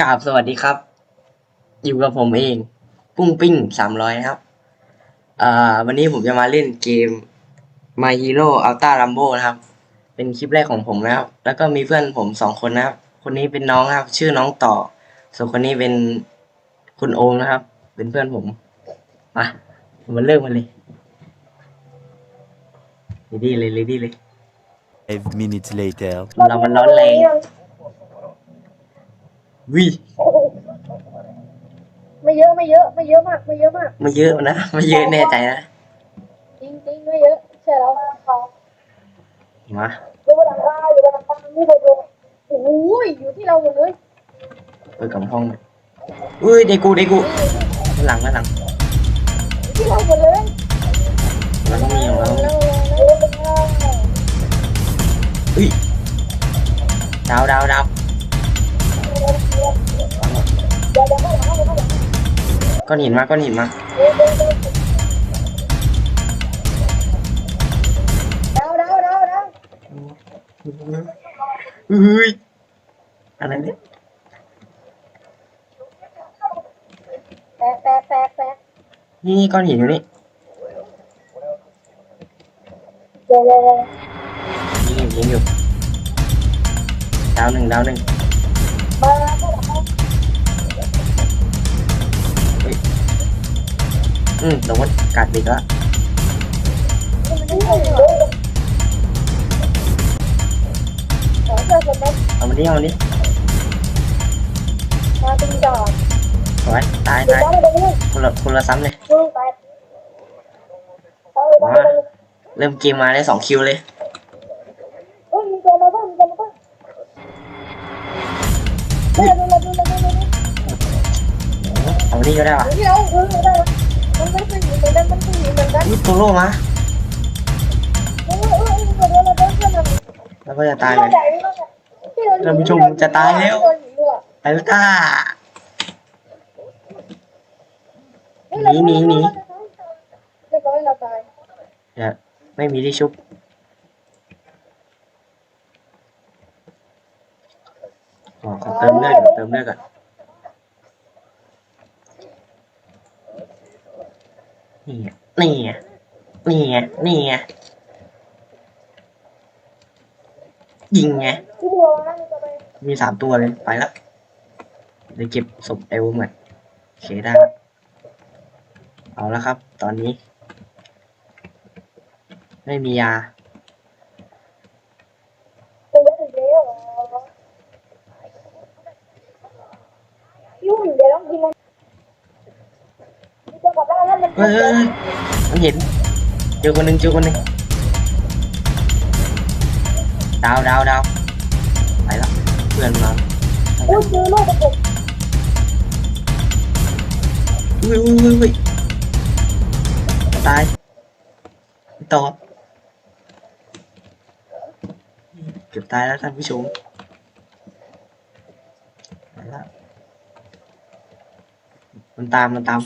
กราบสวัสดีครับ อยู่กับผมเอง ปุ้งปิ้งสามร้อยครับอ่าวันนี้ผมจะมาเล่นเกม My Hero Ultra Rambo นะครับ เป็นคลิปแรกของผมนะครับ แล้วก็มีเพื่อนผมสองคนนะครับ คนนี้เป็นน้องครับ ชื่อน้องต่อ ส่วนคนนี้เป็นคุณโอมนะครับ เป็นเพื่อนผมมามาเริ่มกันเลยเลดี้เลยเลดี้เลย Five minutes later. เรามันร้อนแรง วิไม่เยอะไม่เยอะไม่เยอะมากไม่เยอะมากไม่เยอะนะไม่เยอะแน่ใจนะจริงจริงไม่เยอะใช่แล้วเขามาดูบนหลังคาอยู่บนหลังคานี่เลยดูโอ้ยอยู่ที่เราหมดเลยเปิดกับห้องเลยอุ้ยเดกูเดกูด้านหลังด้านหลังอยู่ที่เราหมดเลยมันต้องมีของเราแล้วอุ้ยดาวดาวดาว ก้อนหินมาก้อนหินมาดาวดาวดาวดาวอุ้ยอะไรเนี่ยแตกแตกแตกแตกนี่นี่ก้อนหินอยู่นี่เดี๋ยวเดี๋ยวยิงอยู่ยิงอยู่ดาวหนึ่งดาวหนึ่ง อืมโดนกัดอีกแล้วเอคนนั้นเอามาดิเอามาดิมาตึงจอดสวยตายตายได้เลยคนละคนละซ้ำเลยดูไปเอาเริ่มเกมมาได้สองคิวเลยเฮ้ยมีตัวมามาบ้างเดี๋ยวดูเอามานี่ก็ได้ว่ะ มือนกันมันเป็นเหมือนกันอุ้ยโตโร่มาเออเออเออเดี๋ยวเราเดินเพื่อนเราแล้วก็จะตายเลยท่านผู้ชมจะตายแล้วไปแล้วจ้าหนีหนีหนีเรียบร้อยเราตายเดี๋ยวไม่มีที่ชุบขอขอเติมเลือดก่อนเติมเลือดก่อน นี่ไงนี่ไงนี่ไงนี่ไงยิงไงที่บัวนะจะไปมีสามตัวเลยไปแล้วเดี๋ยวเก็บศพไอวเหมก่อนโอเคได้ เอาแล้วครับ ตอนนี้ ไม่มียา ตัวถึงแล้วยุ่งเดี๋ยวต้องกินมันจะกลับบ้านแล้วมัน เฮ้ยเฮ้ยเฮ้ยมันเห็นเจอคนหนึ่งเจอคนหนึ่งดาวดาวดาวไปแล้วเพื่อนมาไปอุ้แล้วยเจอโลกกระปุกอุ้ยอุ้ยอุ้ยอุ้ยตายต่อเกือบตายแล้วท่านผู้ชมไปแล้วมันตามมันตาม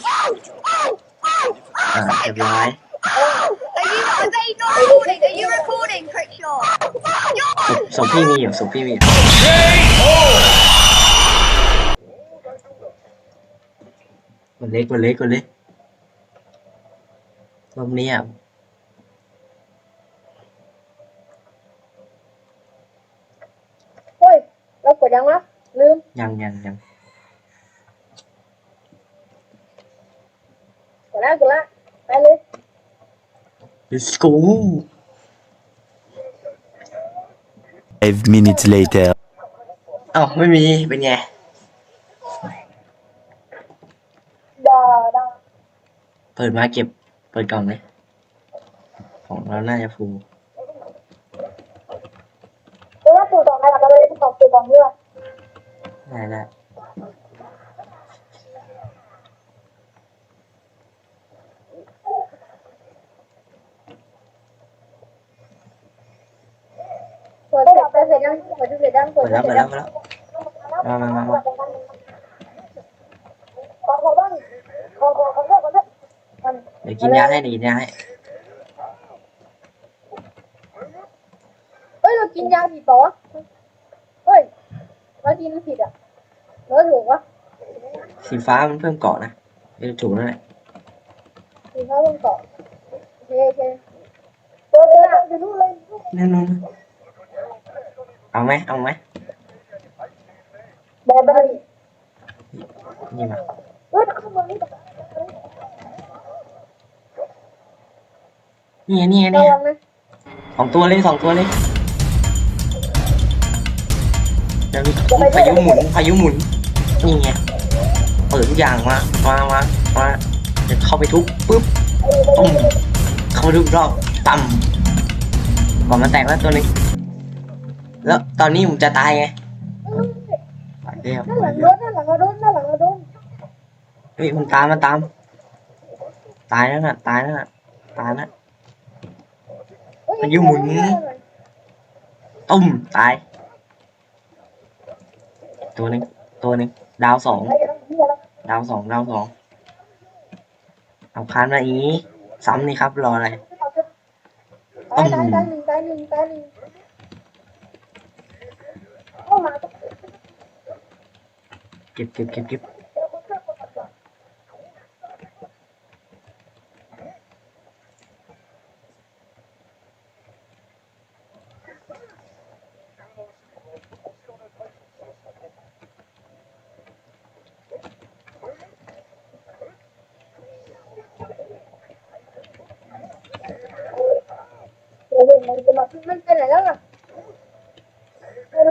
อ่าเรียบร้อย Are you, are they not recording? Are you recording, Crickshaw? ศพศพพี่มีอยู่ศพพี่มีอยู่กดเล็กกดเล็กกดเล็กรอบนี้อะเฮ้ย เรากดยังวะลืม ยังยังยังกดแล้วกดแล้ว เลย let's go Five minutes later. เอ้าไม่มีเป็นไงดาดาเปิดมาเก็บ เปิดกล่องเลยของเราน่าจะฟูเออสูตรสองอะไรเราเลยตอบสูตรสองเพื่อได้ได้เปิดเสร็จเสร็จยังเปิดเสร็จยังเปิเปิดดแล้วเสร็เปิจดยัแล้วงเปิดแล้วมามามามาขอขอบ้างขอขอขอ เลือกขอเลือกมันเดี๋ยวกินยาให้เดี๋ยวกินยาให้เฮ้ยเรากินยาผิดเปล่าวะเฮ้ยเรากินผิดอะเราถูกกวะสีฟ้ามันเพิ่มเกาะนะเออถูกนั่นแหละสีฟ้าบนเกาะโอเคโอเคเจอเจออยู่นู่นเลยนั่นนั่นเอาไหมเอาไหมแบบอะไรนี่มาเฮ้ยข้างบนนี่นี่ไงนี่ไงระนี่ไงวังนะสองตัวเลยสองตัวเลยเดี๋ยวมีพายุหมุนพายุหมุนนี่ไงเปิดทุกอย่างมามามามาเดี๋ยวเข้าไปทุบปุ๊บตุ้มเข้าไปทุกรอบต่ำก่อนมันแตกแล้วตัวหนึง แล้วตอนนี้ผมจะตายไงไปเร็วด้านหลังรถด้านหลังรถด้านหลังรถเฮ้ยมันตามมันตาม ตายแล้วน่ะ ตายแล้วน่ะ ตายแล้วตุ้มตาย ตัวหนึงตัวหนึงดาวสองดาวสองดาวสองเอาคานมาอีกซ้ำนี่ครับรออะไรตายตายตายหนึ่งตายหนึ่งตายหนึ่ง เ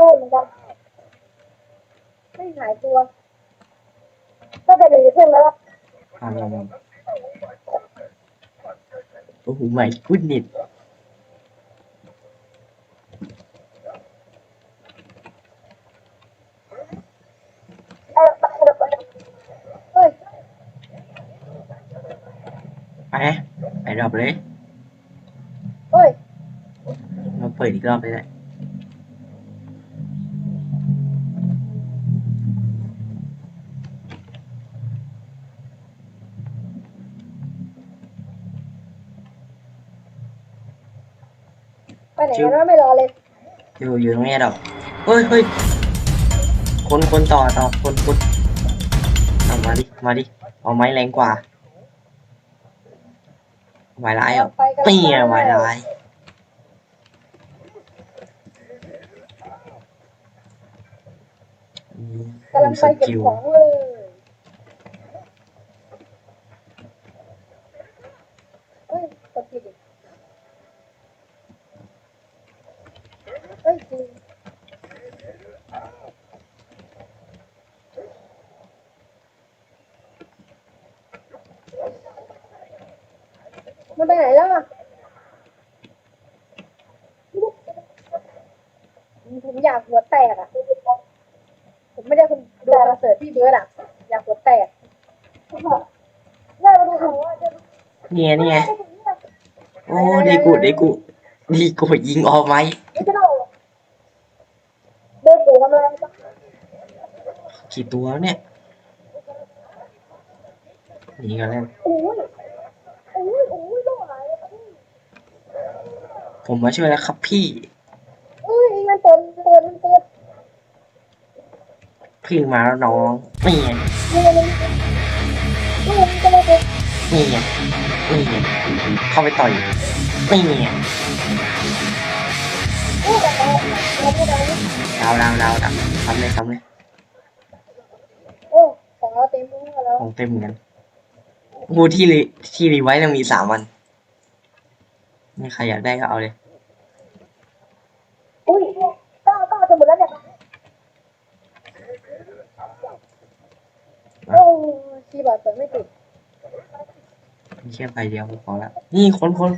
ข้ามาเหนแล้วอะไม่รู้เหมือนกันไม่หายตัว ก็จะหนีขึ้นแล้วมามามาโอ้โหใหม่กุดนิดเฮ้ยไปไปรอบเลย เฮ้ย มาเปิดอีกรอบเลยแหละ ไปไหนกันวะไม่รอเลย อยู่อยู่ตรงนี้ดอกเฮ้ยเฮ้ยคนคนต่อต่อคนคนเอามาดิมาดิเอาไม้แรงกว่าไวร้ายเหรอไปกันนี่ไงไวร้ายอืมกำลังสไปเก็บกิลของเลยเฮ้ยกดผิ ดอีกเฮ้ยจริงมันไปไหนแล้วอะผมอยากหัวแตกอะ ผมไม่ได้คนดูคอนเสิร์ตพี่เบิร์ดอะ อยากหัวแตกน่าดูของว่าจะนี่ไงนี่ไงโอ้ดีกูดีกูดีกูยิงออกไหม กกูทำอะไรกันกี่ตัวเนี่ยนี่ก็แล้วโอ้ยโอ้ยโอ้ยต้องหายเลยครับพี่ผมมาช่วยแล้วครับพี่เอ้ยมันเปิดมันเปิดมันเปิดพึ่งมาแล้วน้องนี่ไงนี่มันนี่มันจะมาเปิดนี่ไงนี่ไงเข้าไปต่อยนี่ไง ด้ดาวดาวดาวดาวทำเลยทำเลยโอ้ของเราเต็มมือแล้วของเต็มเหมือนกันกูที่รีที่รีไว้ต้องมีสามวันนี่ใครอยากได้ก็เอาเลยอุ้ยก้าวก้าวจะหมดแล้วเนี่ยโอ้ชีบอร์ดเปิดไม่ติดมีแค่ใบเดียวก็พอละนี่คนคน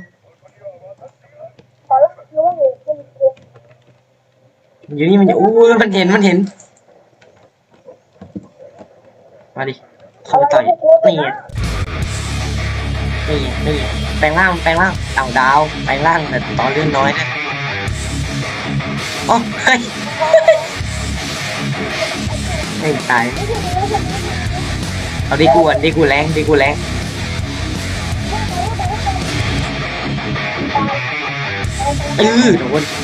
ขอแล้วรู้ว่าอยู่เป็นเดือน มัน อยู่นี่มันอยู่อู้ยมันเห็นมันเห็น มาดิเข้าไปต่อยนี่ไงนี่ไงนี่ไงแปลงร่างแปลงร่างเต่าดาวแปลงร่างแต่ตอนเลื่อนน้อยนะโอ้เฮ้ยไม่ตายเอาดีกูก่อนดีกูแรงดีกูแรงเออโดนดีกูดีกูของกูกันมันมีบักบักกูเอาไปเอาไปนับนับนับบาคุโกเอาบาคุโกเออนี่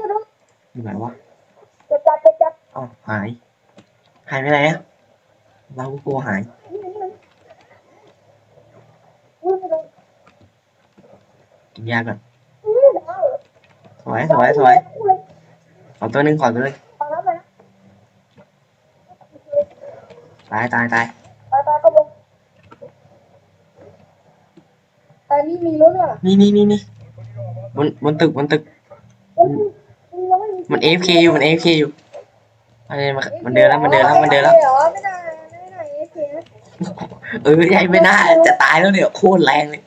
มาดูอยู่ไหนวะจะจับจะจับอ๋อหายหายไปไหนอะบาคุโก ตายตายตายไปไปก็ลงแต่นี่มีรถว่ะนี่นี่นี่นี่บนบนตึกบนตึก เอ้ยมียังไม่มีมัน AFK อยู่มัน AFK อยู่มันเดินมามันเดินแล้วมันเดินแล้วมันเดินแล้ว เหรอไม่ได้ไม่ได้เอฟเคนะเออใหญ่ไม่น่าจะตายแล้วเนี่ยโคตรแรงเลย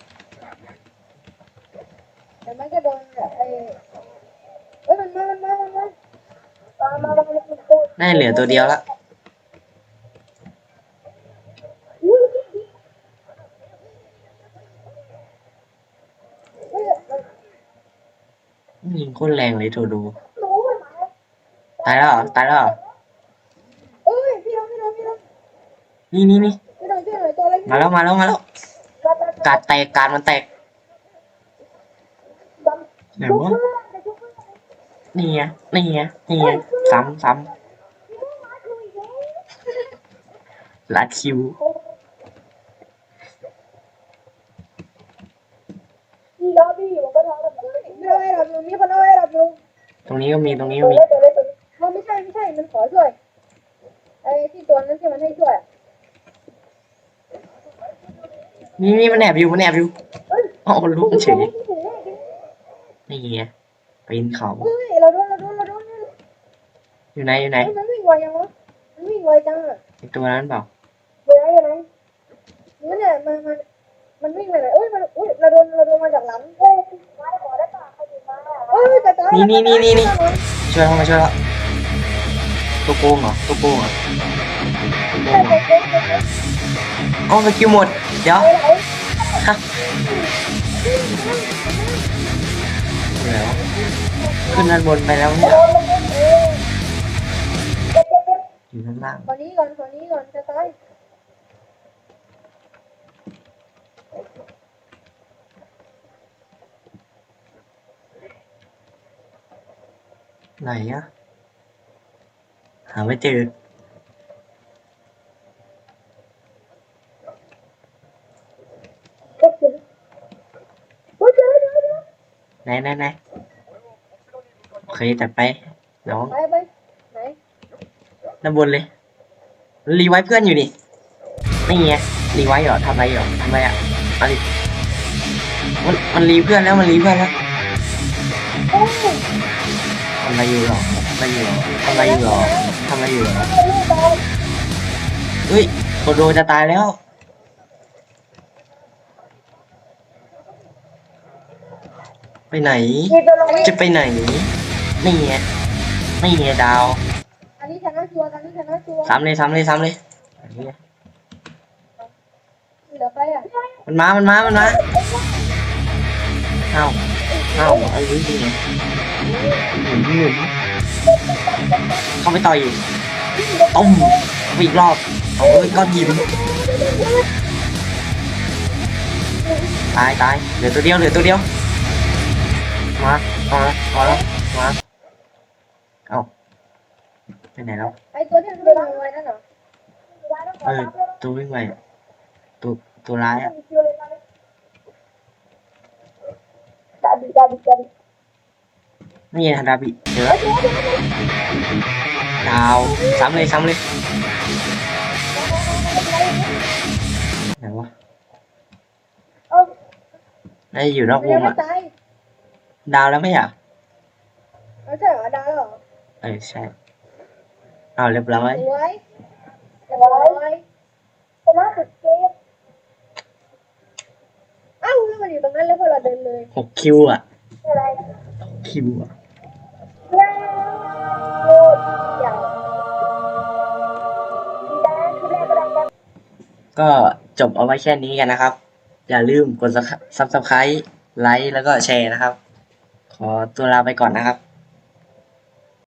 แต่มันก็โดนแบบไอ้เอ้ยมันมามันมามันมามามามามาตัวน่าจะเหลือตัวเดียวละอุ้ยเฮ้ยมัน ยิงโคตรแรงเลยโทดูหนูมันมาตายแล้วเหรอตายแล้วเหรอเอ้ยพี่น้องพี่น้องพี่น้องนี่นี่นี่พี่น้องช่วยหน่อยตัวอะไรมาแล้วมาแล้วมาแล้วกาดแตกกาดมันแตกไหนวะนี่ไงนี่ไงนี่ไงซ้ำซ้ำลัดคิว พี่น้องพี่มันก็ท้องแบบไม่ได้หรอกมีคนเอาให้หรอกอยู่ตรงนี้ก็มีตรงนี้ก็มีตัวเล็กตัวเล็กมันไม่ใช่ไม่ใช่มันขอช่วยไอ้ที่ตัวนั้นที่มันให้ช่วยนี่นี่มันแอบอยู่มันแอบอยู่อ้ยอ๋อลุ้นเฉยนี่ไงปีนเขาเราโดนเราโดนเราโดนอยู่ไหนอยู่ไหนยมันวิ่งไวยังวะมันวิ่งไวจังอะตัวนั้นเปล่าเดี๋ยวนะเดี๋ยวนะนั่นเนี่ยมันมัน มันวิ่งไปไหนเอ้ยมันอุ้ยเราโดนเราโดนมาจากหลังเฮ้ยมาขอได้ป่ะใครถึงมาเอ้ยจะตายนี่นี่นี่นี่นี่ช่วยเข้ามาช่วยแล้วตัวโกงเหรอตัวโกงเหรอตัวโกงเหรออ๋อสกิลหมด เดี๋ยวฮะเดี๋ยวขึ้นด้านบนไปแล้วเนี่ยอยู่ข้างล่างขอนี้ก่อนขอนี้ก่อนจะตาย ไหนอะหาไม่เจอก็ถึงโอ้ยเจอเจอเจอไหนไหนไหนโอเคจัดไปน้องไปไปไหนด้านบนเลย รีไว้เพื่อนอยู่นี่นี่ไงรีไว้เหรอทำอะไรเหรอทำอะไรอะเอาดิมันมันรีเพื่อนแล้วมันรีเพื่อนแล้วโอ้ย ทำอะไรอยู่หรอทำอะไรอยู่หรอทำอะไรอยู่หรอทำอะไรอยู่หรอไม่รู้ตายเฮ้ยโคโดจะตายแล้วไปไหนมีตัวลงจะไปไหน นี่ไงนี่ไงดาว อันนี้ชนะชัวร์อันนี้ชนะชัวร์ซ้ำเลยซ้ำเลยซ้ำเลยอันนี้ไงเหลือใครอะมันมา มันมา มันมา เอ้า เอ้าไอ้นี่ไงหมุนหมุนเข้าไปต่อยต้มอีกรอบเอาเอ้ยก้อนหินตายตายเหลือตัวเดียวเหลือตัวเดียวมามามาแล้วมาเอาไปไหนแล้วไอตัวที่มันวิ่งไวนั่นเหรอเออตัววิ่งไปอะตัวตัวร้ายอะ จับดิจับดิจับดินี่ไงดาบิเจอแล้วดาวซ้ำเลยซ้ำเลยไหนวะเอ้า ใช่เหรอดาวแล้วเหรอเออใช่เอาเรียบร้อยสวยเรียบร้อยชนะสุดเกมเอ้าแล้วมันอยู่ตรงนั้นแล้วพอเราเดินเลยหกคิวอะอะไรคิวอะยาวโคตรยาวดีนะคือแรกกำลังจะก็จบเอาไว้แค่นี้กันนะครับ อย่าลืมกดซับสไครต์ไลค์แล้วก็แชร์นะครับ ขอตัวลาไปก่อนนะครับ